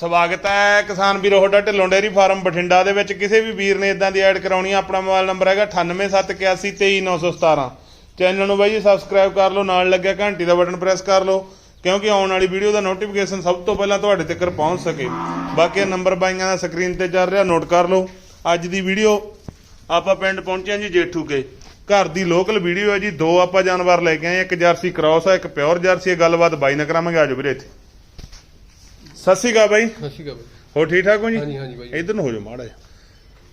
ਸਵਾਗਤ ਹੈ ਕਿਸਾਨ ਵੀਰੋ, ਤੁਹਾਡਾ ਢਿੱਲੋਂ ਡੇਅਰੀ ਫਾਰਮ ਬਠਿੰਡਾ ਦੇ ਵਿੱਚ। ਕਿਸੇ ਵੀ ਵੀਰ ਨੇ ਇਦਾਂ ਦੀ ਐਡ ਕਰਾਉਣੀ ਆ, ਆਪਣਾ ਮੋਬਾਈਲ ਨੰਬਰ ਹੈਗਾ 9871823917 ਚੈਨਲ ਨੂੰ ਬਾਈ ਜੀ ਸਬਸਕ੍ਰਾਈਬ ਕਰ ਲਓ, ਨਾਲ ਲੱਗਿਆ ਘੰਟੀ ਦਾ ਬਟਨ ਪ੍ਰੈਸ ਕਰ ਲਓ, ਕਿਉਂਕਿ ਆਉਣ ਵਾਲੀ ਵੀਡੀਓ ਦਾ ਨੋਟੀਫਿਕੇਸ਼ਨ ਸਭ ਤੋਂ ਪਹਿਲਾਂ ਤੁਹਾਡੇ ਤੱਕ ਪਹੁੰਚ ਸਕੇ। ਬਾਕੀ ਨੰਬਰ ਬਾਈਆਂ ਦਾ ਸਕਰੀਨ ਤੇ ਚੱਲ ਰਿਹਾ ਨੋਟ ਕਰ ਲਓ। ਅੱਜ ਦੀ ਵੀਡੀਓ ਆਪਾਂ ਪਿੰਡ ਪਹੁੰਚੇ ਹਾਂ ਜੀ ਜੇਠੂ ਕੇ। ਘਰ ਦੀ ਲੋਕਲ ਵੀਡੀਓ ਹੈ ਜੀ, ਦੋ ਆਪਾਂ ਜਾਨਵਰ ਲੈ ਕੇ ਆਏ ਇੱਕ ਜਰਸੀ ਕ੍ਰਾਸ ਹੈ ਇੱਕ ਪਿਓਰ ਜਰਸੀ ਹੈ, ਗੱਲਬਾਤ ਬਾਈ ਨਾਲ ਕਰਾਵਾਂਗੇ ਆਜੋ ਵੀਰੇ ਇੱਥੇ। ਸਤਿ ਸ਼੍ਰੀ ਅਕਾਲ ਬਾਈ। ਸਤਿ ਸ਼੍ਰੀ ਅਕਾਲ ਬਾਈ। ਹੋ ਠੀਕ ਠਾਕ ਹੋ ਜੀ? ਹਾਂਜੀ ਹਾਂਜੀ ਬਾਈ। ਇਧਰ ਨੂੰ ਹੋ ਜਾਓ ਮਾੜਾ ਜਿਹਾ।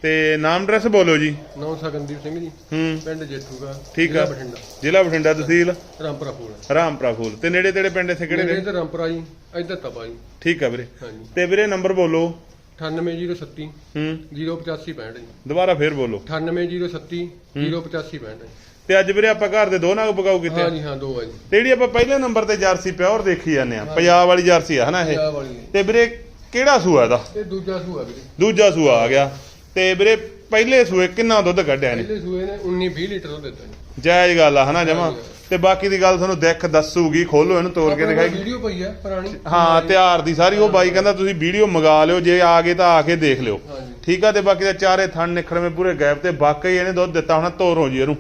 ਤੇ ਨਾਮ ਐਡਰੈਸ ਬੋਲੋ ਜੀ। ਨੌ ਸਕੰਦੀਪ ਸਿੰਘ ਜੀ। ਹੂੰ। ਪਿੰਡ ਜੇਠੂਗਾ ਠੀਕ ਜ਼ਿਲ੍ਹਾ ਆ। ਬਠਿੰਡਾ। ਜ਼ਿਲ੍ਹਾ ਬਠਿੰਡਾ ਤਹਿਸੀਲ? ਰਾਮਪੁਰਾ ਫੂਲ। ਰਾਮਪੁਰਾ ਫੂਲ। ਤੇ ਨੇੜੇ ਤੇੜੇ ਪਿੰਡ ਇੱਥੇ ਕਿਹੜੇ ਨੇ? ਤੇ ਰਾਮਪੁਰਾ ਜੀ ਇੱਧਰ ਤਪਾ ਜੀ ਠੀਕ ਆ ਵੀਰੇ। ਹਾਂਜੀ। ਤੇ ਵੀਰੇ ਨੰਬਰ ਬੋਲੋ। 98037 ਹੂੰ। 08565 ਜੀ। ਦੁਬਾਰਾ ਫੇਰ ਬੋਲੋ। 98037 08565 ਜੀ। ਤੇ ਅੱਜ ਵੀਰੇ ਆਪਾਂ ਘਰ ਦੇ ਦੋ ਨਾਗ ਪਕਾਉ ਕੀਤੇ। ਹਾਂਜੀ ਹਾਂ ਦੋ ਆ ਜੀ। ਤੇ ਜਿਹੜੀ ਆਪਾਂ ਪਹਿਲੇ ਨੰਬਰ ਤੇ ਜਰਸੀ ਪਿਓਰ ਦੇਖੀ ਜਾਂਦੇ ਆ ਪੰਜਾਬ ਵਾਲੀ ਜਰਸੀ ਆ ਹਨਾ ਇਹ? ਪੰਜਾਬ ਵਾਲੀ ਹੈ। ਤੇ ਵੀਰੇ ਕਿਹੜਾ ਸੂਆ ਇਹਦਾ? ਤੇ ਦੂਜਾ ਸੂਆ ਵੀਰੇ। ਦੂਜਾ ਸੂਆ ਆ ਗਿਆ। ਤੇ ਵੀਰੇ ਪਹਿਲੇ ਸੂਏ ਕਿੰਨਾ ਦੁੱਧ ਕੱਢਿਆ ਨੇ ਪਹਿਲੇ ਸੂਏ ਨੇ 19 20 ਲੀਟਰ ਦੁੱਧ ਦਿੱਤਾ ਜੀ। ਜਾਇਜ਼ ਗੱਲ ਆ ਹਨਾ ਜਮਾ। ਤੇ ਬਾਕੀ ਦੀ ਗੱਲ ਤੁਹਾਨੂੰ ਦਿੱਖ ਦੱਸੂਗੀ ਖੋਲੋ ਇਹਨੂੰ ਤੋੜ ਕੇ ਦਿਖਾਈ। ਵੀਡੀਓ ਪਈ ਆ ਪੁਰਾਣੀ। ਹਾਂ ਤਿਆਰ ਦੀ ਸਾਰੀ। ਉਹ ਬਾਈ ਕਹਿੰਦਾ ਤੁਸੀਂ ਵੀਡੀਓ ਮੰਗਾ ਲਿਓ ਜੇ ਆ ਗਏ ਤਾਂ ਆ ਕੇ ਦੇਖ ਲਿਓ। ਹਾਂਜੀ। ਠੀਕ ਆ ਤੇ ਬਾਕੀ ਦਾ ਚਾਰੇ ਥਣ ਨਿਖੜਵੇਂ ਪੂਰੇ ਗੈਪ ਤੇ ਵਾਕਈ ਇਹਨੇ ਦੁੱਧ ਦਿੱਤਾ ਹੋਣਾ ਤੋਰੋ ਜੀ ਇਹਨੂੰ।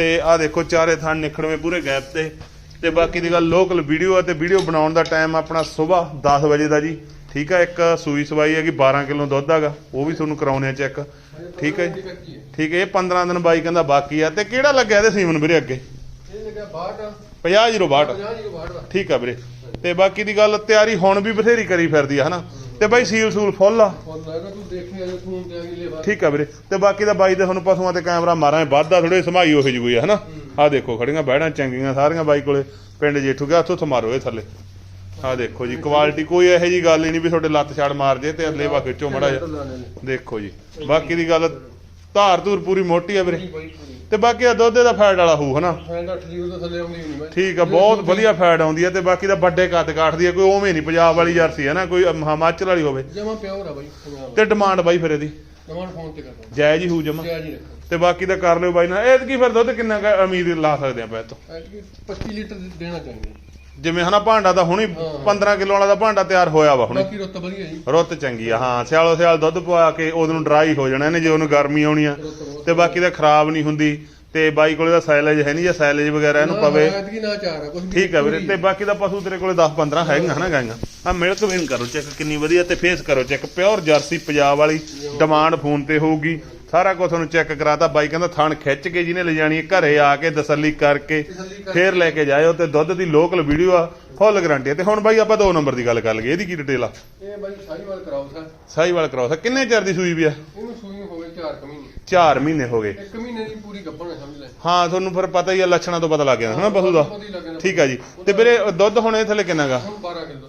ਤੇ ਆ ਦੇਖੋ ਚਾਰੇ ਥਣ ਨਿਖੜਵੇਂ ਪੂਰੇ ਗੈਪ ਤੇ। ਤੇ ਬਾਕੀ ਦੀ ਗੱਲ ਲੋਕਲ ਵੀਡੀਓ ਆ ਤੇ ਵੀਡੀਓ ਬਣਾਉਣ ਦਾ ਟਾਈਮ ਆਪਣਾ ਸਵੇਰ 10 ਵਜੇ ਦਾ ਜੀ। ਠੀਕ ਆ ਇੱਕ ਸੂਈ ਸਵਾਈ ਹੈਗੀ 12 ਕਿਲੋ ਦੁੱਧ ਹੈਗਾ ਉਹ ਵੀ ਤੁਹਾਨੂੰ ਕਰਾਉਣੇ ਆ ਚੈੱਕ। ਠੀਕ ਹੈ ਠੀਕ ਹੈ ਇਹ 15 ਦਿਨ ਬਾਈ ਕਹਿੰਦਾ ਬਾਕੀ ਆ। ਤੇ ਕਿਹੜਾ ਲੱਗਿਆ ਇਹਦੇ ਸੀਮਨ ਵੀਰੇ ਅੱਗੇ? ਇਹ ਲੱਗਾ 62 50 ਜ਼ੀਰੋ 62 50 ਜੀ 62 ਦਾ ਠੀਕ ਆ ਵੀਰੇ। ਤੇ ਬਾਕੀ ਦੀ ਗੱਲ ਤਿਆਰੀ ਹੁਣ ਵੀ ਬਥੇਰੀ ਕਰੀ ਫਿਰਦੀ ਆ ਹਨਾ? ਤੇ ਬਾਈ ਸੀਲ ਸੂਲ ਫੁੱਲ ਆ। ਠੀਕ ਆ ਵੀਰੇ। ਤੇ ਬਾਕੀ ਦਾ ਬਾਈ ਦੇ ਤੁਹਾਨੂੰ ਪਸ਼ੂਆਂ ਤੇ ਕੈਮਰਾ ਮਾਰਾਂ ਵੱਧਦਾ ਥੋੜੇ ਸਮਾਈ ਉਹੇ ਜਿਹੀ ਆ ਹਨਾ? ਆ ਦੇਖੋ ਖੜੀਆਂ ਬਹਿੜਾਂ ਚੰਗੀਆਂ ਸਾਰੀਆਂ ਬਾਈ ਕੋਲੇ। ਪਿੰਡ ਜੇਠੂ ਗਿਆ ਉੱਥੋਂ ਮਾਰੋ ਇਹ ਥੱਲੇ। ਆ ਦੇਖੋ ਜੀ ਕੁਆਲਿਟੀ ਕੋਈ ਇਹੋ ਜੀ ਗੱਲ ਹੀ ਨਹੀਂ ਵੀ ਤੁਹਾਡੇ ਲੱਤ ਛਾੜ ਮਾਰ ਜੇ ਤੇ ਅੱਲੇ ਵਾ ਖਿੱਚੋ ਮੜਾ ਜਾ ਦੇਖੋ ਜੀ ਬਾਕੀ ਦੀ ਗੱਲ ਧਾਰ ਧੂਰ ਪੂਰੀ ਮੋਟੀ ਆ ਵੀਰੇ। ਤੇ ਬਾਕੀ ਆ ਦੁੱਧ ਦਾ ਫੈਟ ਵਾਲਾ ਹੋਊ ਹਨਾ? ਫੈਂਡ 8 ਜੀ ਉਹਦਾ ਥੱਲੇ ਆਉਂਦੀ ਨਹੀਂ ਮੈਂ ਠੀਕ ਆ ਬਹੁਤ ਵਧੀਆ ਫੈਟ ਆਉਂਦੀ ਆ ਤੇ ਬਾਕੀ ਦਾ ਵੱਡੇ ਕੱਦ ਕਾਠਦੀ ਆ ਕੋਈ ਉਵੇਂ ਨਹੀਂ ਪੰਜਾਬ ਵਾਲੀ ਜਰਸੀ ਹੈ ਨਾ ਕੋਈ ਹਿਮਾਚਲ ਵਾਲੀ ਹੋਵੇ। ਜਮਾ ਪਿਓਰ ਆ ਬਾਈ ਪੰਜਾਬ ਤੇ ਡਿਮਾਂਡ ਬਾਈ ਫਿਰ ਇਹਦੀ। ਨਵਾਂ ਫੋਨ ਤੇ ਕਰਦਾ। ਜਾਇਜ਼ ਹੀ ਹੋਊ ਜਮਾ। ਜਿਆ ਜੀ ਰੱਖੋ। ਤੇ ਬਾਕੀ ਦਾ ਕਰ ਲਿਓ ਬਾਈ ਨਾਲ। ਇਹ ਕੀ ਫਿਰ ਦੁੱਧ ਕਿੰਨਾ ਕੁ ਉਮੀਦ ਲਾ ਸਕਦੇ ਆਪਾਂ ਇਹ ਤੋਂ? ਐਤਕੀ 25 ਲੀਟਰ ਦੇਣਾ ਚਾਹੀਦਾ। ਜਿਵੇਂ ਹਨਾ ਭਾਂਡਾ ਤਾਂ ਹੁਣੀ ਹਾਂ। 15 ਕਿਲੋ ਵਾਲਾ ਦਾ ਭਾਂਡਾ ਤਿਆਰ ਹੋਇਆ ਵਾ ਹੁਣੀ। ਬਾਕੀ ਰੁੱਤ ਵਧੀਆ ਜੀ। ਰੁੱਤ ਚੰਗੀ ਆ ਹਾਂ ਸਿਆਲੋ ਸਿਆਲ ਦੁੱਧ ਪਵਾ ਕੇ ਉਹਨੂੰ ਨੂੰ ਡਰਾਈ ਹੋ ਜਾਣਾ ਇਹਨੇ ਜੇ ਉਹਨੂੰ ਗਰਮੀ ਆਉਣੀ ਆ। ਤੇ ਬਾਕੀ ਦਾ ਖਰਾਬ ਨਹੀਂ ਹੁੰਦੀ। ਤੇ ਬਾਈ ਕੋਲੇ ਦਾ ਸਾਈਲੇਜ ਹੈ ਨਹੀਂ ਜੇ ਸਾਈਲੇਜ ਵਗੈਰਾ ਇਹਨੂੰ ਪਵੇ। ਠੀਕ ਆ ਵੀਰੇ ਤੇ ਬਾਕੀ ਦਾ ਪਸ਼ੂ ਤੇਰੇ ਕੋਲੇ 10 15 ਹੈਗੀਆਂ ਹਨਾ ਗਾਈਆਂ। ਆ ਮਿਲਕ ਵੇਨ ਕਰੋ ਚੈੱਕ ਕਿੰਨੀ ਵਧੀਆ ਤੇ ਫੇਸ ਕਰੋ ਚੈੱਕ ਪਿਓਰ ਜਰਸੀ ਪੰਜਾਬ ਵਾਲੀ ਡਿਮਾਂਡ ਫੋਨ ਤੇ ਹੋਊਗੀ। ਸਾਰਾ ਕੁਝ ਤੁਹਾਨੂੰ ਚੈੱਕ ਕਰਾਤਾ। ਬਾਈ ਕਹਿੰਦਾ ਥਣ ਖਿੱਚ ਕੇ ਜਿਹਨੇ ਲੈ ਜਾਣੀ ਹੈ, ਘਰੇ ਆ ਕੇ ਤਸੱਲੀ ਕਰਕੇ ਫੇਰ ਲੈ ਕੇ ਜਾਇਓ ਤੇ ਦੁੱਧ ਦੀ ਲੋਕਲ ਵੀਡੀਓ ਆ ਫੁੱਲ ਗਾਰੰਟੀ ਤੇ ਹੁਣ ਬਾਈ ਆਪਾਂ ਦੋ ਨੰਬਰ ਦੀ ਗੱਲ ਕਰ ਲਈਏ ਇਹਦੀ ਕੀ ਡਿਟੇਲ ਆ? ਇਹ ਬਾਈ ਸਾਈਵਾਲ ਕਰਾਓ ਸਰ। ਸਾਈਵਾਲ ਕਰਾਓ ਕਿੰਨੇ ਚਿਰ ਦੀ ਸੂਈ ਵੀ ਆ? ਇਹਨੂੰ ਸੂਈ ਹੋ ਗਏ 4 ਮਹੀਨੇ। 4 ਮਹੀਨੇ ਹੋ ਗਏ। ਇੱਕ ਮਹੀਨੇ ਦੀ ਪੂਰੀ ਗੱਭਣ ਸਮਝ ਲੈ। ਹਾਂ ਤੁਹਾਨੂੰ ਫਿਰ ਪਤਾ ਹੀ ਆ ਲੱਛਣਾਂ ਤੋਂ ਪਤਾ ਲੱਗ ਜਾਂਦਾ ਹਨਾ ਪਸ਼ੂ ਦਾ। ਠੀਕ ਆ ਜੀ। ਤੇ ਵੀਰੇ ਦੁੱਧ ਹੁਣ ਇਹ ਥੱਲੇ ਕਿੰਨਾਗਾ ਹੁਣ 12 ਕਿਲੋ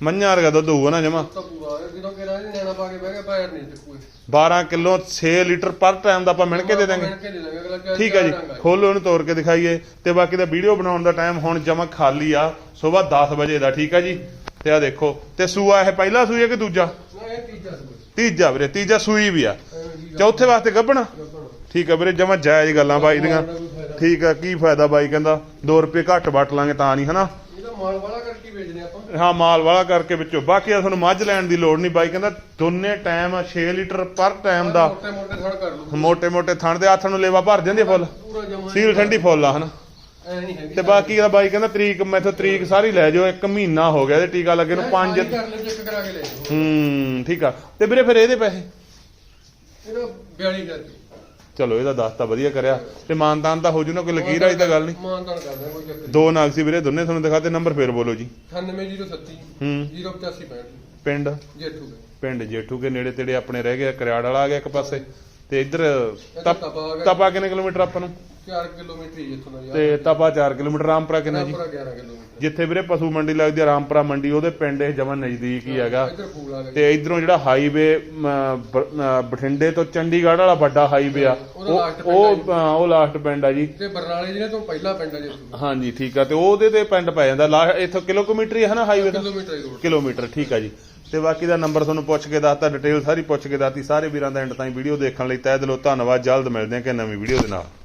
ਮੰਝਾਂ ਵਰਗਾ ਦੁੱਧ ਹੋਊਗਾ ਨਾ ਜਮਾ? ਪਾ ਕੇ ਬਹਿ ਗਿਆ ਪੈਰ ਨਹੀਂ ਤੇ ਕੋਈ। 12 ਕਿਲੋ 6 ਲੀਟਰ ਪਰ ਟਾਈਮ ਦਾ ਆਪਾਂ ਮਿਣ ਕੇ ਦੇ ਦਾਂਗੇ ਮਿਣ ਕੇ ਦੇ ਦਾਂਗੇ ਅਗਲਾ ਕਿਹਾ ਠੀਕ ਹੈ ਜੀ। ਖੋਲੋ ਇਹਨੂੰ ਤੋੜ ਕੇ ਦਿਖਾਈਏ ਤੇ ਬਾਕੀ ਦਾ ਵੀਡੀਓ ਬਣਾਉਣ ਦਾ ਟਾਈਮ ਹੁਣ ਜਮਾ ਖਾਲੀ ਆ ਸਵੇਰ 10 ਵਜੇ ਦਾ ਠੀਕ ਆ ਜੀ? ਤੇ ਆ ਦੇਖੋ ਤੇ ਸੂਆ ਇਹ ਪਹਿਲਾ ਸੂਈ ਹੈ ਕਿ ਦੂਜਾ? ਇਹ ਤੀਜਾ ਸੂਈ ਤੀਜਾ ਵੀਰੇ ਤੀਜਾ ਸੂਈ ਵੀ ਆ। ਚੌਥੇ ਵਾਸਤੇ ਗੱਭਣਾ ਠੀਕ ਆ ਵੀਰੇ ਜਮਾ ਜਾਇਜ਼ ਗੱਲਾਂ ਬਾਈ ਦੀਆਂ। ਠੀਕ ਆ ਕੀ ਫਾਇਦਾ ਬਾਈ ਕਹਿੰਦਾ? 2 ਰੁਪਏ ਘੱਟ ਵਟ ਲਾਂਗੇ ਤਾਂ ਨਹੀਂ ਹਨਾ? ਹਾਂ ਮਾਲ ਵਾਲਾ ਕਰਕੇ ਵਿੱਚੋਂ। ਬਾਕੀ ਆ ਮੱਝ ਲੈਣ ਦੀ ਲੋੜ ਨਹੀਂ ਬਾਈ ਕਹਿੰਦਾ ਦੋਨੇ ਟਾਈਮ 6 ਲੀਟਰ ਪਰ ਟਾਈਮ ਦਾ। ਮੋਟੇ ਮੋਟੇ ਥਣ ਦੇ ਹੱਥ ਨੂੰ ਲੇਵਾ ਭਰ ਜਾਂਦੇ ਫੁੱਲ। ਸੀਲ ਠੰਡੀ ਫੁੱਲ ਆ ਹਨਾ। ਤੇ ਬਾਕੀ ਦਾ ਬਾਈ ਕਹਿੰਦਾ ਤਰੀਕ ਮੈਥੋਂ ਤਰੀਕ ਸਾਰੀ ਲੈ ਜਾਓ ਇੱਕ ਮਹੀਨਾ ਹੋ ਗਿਆ ਤੇ ਟੀਕਾ ਲੱਗੇ ਨੂੰ ਪੰਜ ਹੂੰ ਠੀਕ ਆ। ਤੇ ਵੀਰੇ ਫਿਰ ਇਹਦੇ ਪੈਸੇ? ਇਹਦਾ 42000 ਰੁਪਏ। ਚਲੋ ਇਹਦਾ ਦੱਸਤਾ ਵਧੀਆ ਕਰਿਆ। ਤੇ ਮਾਨਤਾਨ ਤਾਂ ਹੋ ਜੂ ਨਾ ਕੋਈ ਲਕੀਰ ਵਾਲੀ ਤਾਂ ਗੱਲ ਨਹੀਂ। ਮਾਨਤਾਨ ਕਰਦਾ ਕੋਈ ਚੱਕਰ ਦੋ ਨਾਗ ਸੀ ਵੀਰੇ ਦੋਨੇ ਤੁਹਾਨੂੰ ਦਿਖਾਤੇ ਨੰਬਰ ਫੇਰ ਬੋਲੋ ਜੀ। 98037 ਹੂੰ। 08565 ਪਿੰਡ? ਜੇਠੂ ਦੇ। ਪਿੰਡ ਜੇਠੂ ਕੇ ਨੇੜੇ ਤੇੜੇ ਆਪਣੇ ਰਹਿ ਗਿਆ ਕਰਿਆੜ ਵਾਲਾ ਆ ਗਿਆ ਇੱਕ ਪਾਸੇ। ਤੇ ਇੱਧਰ ਤਪ ਕਿੰਨੇ ਕਿਲੋਮੀਟਰ ਆਪਾਂ ਨੂੰ? 4 ਕਿਲੋਮੀਟਰ ਹੀ ਇੱਥੋਂ ਦਾ ਯਾਰ। ਤੇ ਤਪਾ 4 ਕਿਲੋਮੀਟਰ ਰਾਮਪੁਰਾ ਕਿੰਨਾ ਜੀ? ਪੂਰਾ 11 ਕਿਲੋਮੀਟਰ। ਜਿੱਥੇ ਵੀਰੇ ਪਸ਼ੂ ਮੰਡੀ ਲੱਗਦੀ ਆ ਰਾਮਪੁਰਾ ਮੰਡੀ ਉਹਦੇ ਪਿੰਡ ਇਹ ਜਮਾ ਨਜ਼ਦੀਕ ਹੀ ਹੈਗਾ। ਤੇ ਇਧਰੋਂ ਜਿਹੜਾ ਹਾਈਵੇ ਬਠਿੰਡੇ ਤੋਂ ਚੰਡੀਗੜ੍ਹ ਵਾਲਾ ਵੱਡਾ ਹਾਈਵੇ ਆ ਉਹਦਾ ਉਹ ਉਹ ਹਾਂ, ਉਹ ਲਾਸਟ ਪਿੰਡ ਆ ਜੀ। ਤੇ ਬਰਨਾਲੇ ਜ਼ਿਲ੍ਹੇ ਤੋਂ ਪਹਿਲਾ ਪਿੰਡ ਆ ਜੇਠੂ ਹਾਂਜੀ ਠੀਕ ਆ। ਤੇ ਉਹਦੇ ਤੇ ਪਿੰਡ ਪੈ ਜਾਂਦਾ। ਲਾ- ਇੱਥੋਂ ਕਿਲੋਮੀਟਰ ਹੀ ਹੈ ਨਾ ਹਾਈਵੇ ਦਾ? ਕਿਲੋਮੀਟਰ ਹੀ ਰੋਡ। ਕਿਲੋਮੀਟਰ ਠੀਕ ਆ ਜੀ। ਤੇ ਬਾਕੀ ਦਾ ਨੰਬਰ ਤੁਹਾਨੂੰ ਪੁੱਛ ਕੇ ਦੱਸਤਾ ਡਿਟੇਲ ਸਾਰੀ ਪੁੱਛ ਕੇ ਦੱਸਤੀ। ਸਾਰੇ ਵੀਰਾਂ ਦਾ ਐਂਡ ਤਾਈਂ ਵੀਡੀਓ ਦੇਖਣ ਲਈ ਤਹਿ ਦਿਲੋਂ ਧੰਨਵਾਦ। ਜਲਦ ਮਿਲਦੇ ਹਾਂ ਕਿ ਨਵੀਂ ਵੀਡੀਓ ਦੇ ਨਾਲ।